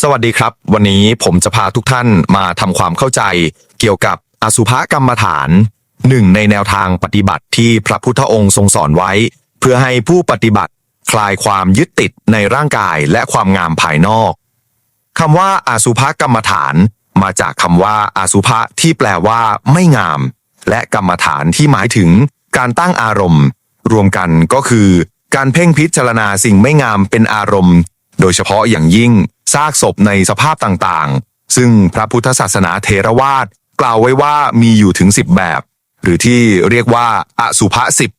สวัสดีครับ วันนี้ผมจะพาทุกท่านมาทำความเข้าใจ เกี่ยวกับอสุภกรรมฐานหนึ่งในแนวทางปฏิบัติที่พระพุทธองค์ทรงสอนไว้ เพื่อให้ผู้ปฏิบัติคลายความยึดติดในร่างกายและความงามภายนอกคำว่าอาสุภกรรมฐานมาจากคำว่าอาสุภะที่แปลว่าไม่งาม และกรรมฐานที่หมายถึงการตั้งอารมณ์ รวมกันก็คือ การเพ่งพิจารณาสิ่งไม่งามเป็นอารมณ์ โดยเฉพาะอย่างยิ่ง ซากศพในสภาพต่างๆ ซึ่งพระพุทธศาสนาเทรวาสกล่าวไว้ว่ามีอยู่ถึง 10 แบบ หรือที่เรียกว่าอสุภะสิบ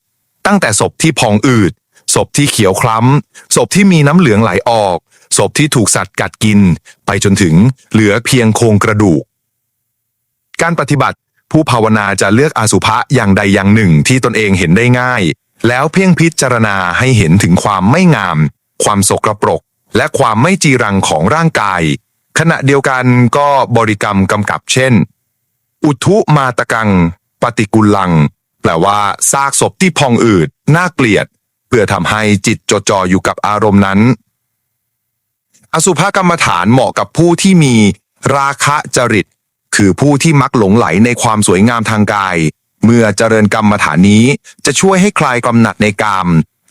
ตั้งแต่ศพที่พองอืดศพที่เขียวคล้ำศพที่มีน้ำเหลืองไหลออก ศพที่ถูกสัตว์กัดกิน ไปจนถึงเหลือเพียงโครงกระดูก การปฏิบัติผู้ภาวนาจะเลือกอสุภะอย่างใดอย่างหนึ่งที่ตนเองเห็นได้ง่าย แล้วเพ่งพิจารณาให้เห็นถึงความไม่งาม ความสกรปรก และความไม่จีรังของร่างกาย ขณะเดียวกันก็บริกรรมกำกับเช่น อุทุมาตะกัง ปฏิกุลลัง แปลว่าซากศพที่พองอืด น่าเกลียด เพื่อทำให้จิตจดจ่ออยู่กับอารมณ์นั้น อสุภกรรมฐานเหมาะกับผู้ที่มีราคะจริต คือผู้ที่มักหลงไหลในความสวยงามทางกาย เมื่อเจริญกรรมฐานนี้จะช่วยให้คลายกำหนัดในกาม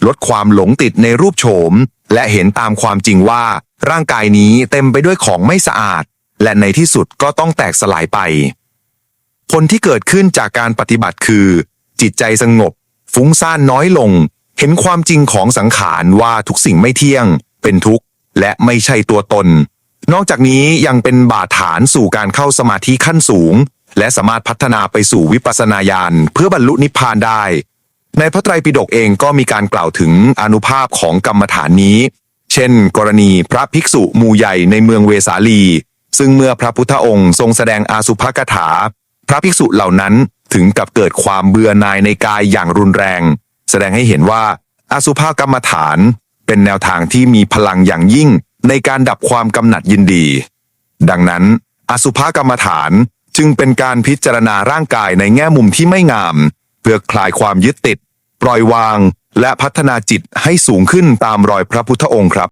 ลดความหลงติดในรูปโฉม และเห็นตามความจริงว่า ร่างกายนี้เต็มไปด้วยของไม่สะอาด และในที่สุดก็ต้องแตกสลายไป ผลที่เกิดขึ้นจากการปฏิบัติคือ จิตใจสงบ ฟุ้งซ่านน้อยลง เห็นความจริงของสังขารว่าทุกสิ่งไม่เที่ยง เป็นทุกข์ และไม่ใช่ตัวตน นอกจากนี้ยังเป็นบาดฐานสู่การเข้าสมาธิขั้นสูง และสามารถพัฒนาไปสู่วิปัสสนาญาณเพื่อบรรลุนิพพานได้ ในพระไตรปิฎกเองก็มีการกล่าวถึงอนุภาพของกรรมฐานนี้ เช่น กรณีพระภิกษุมูใหญ่ในเมืองเวสาลี ซึ่งเมื่อพระพุทธองค์ทรงแสดงอาสุภกถา พระภิกษุเหล่านั้นถึงกับเกิดความเบื่อหน่ายในกายอย่างรุนแรง แสดงให้เห็นว่าอาสุภกรรมฐาน เป็นแนวทางที่มีพลังอย่างยิ่งในการดับความกำหนัดยินดี ดังนั้น อสุภกรรมฐานจึงเป็นการพิจารณาร่างกายในแง่มุมที่ไม่งาม เพื่อคลายความยึดติด ปล่อยวางและพัฒนาจิตให้สูงขึ้นตามรอยพระพุทธองค์ครับ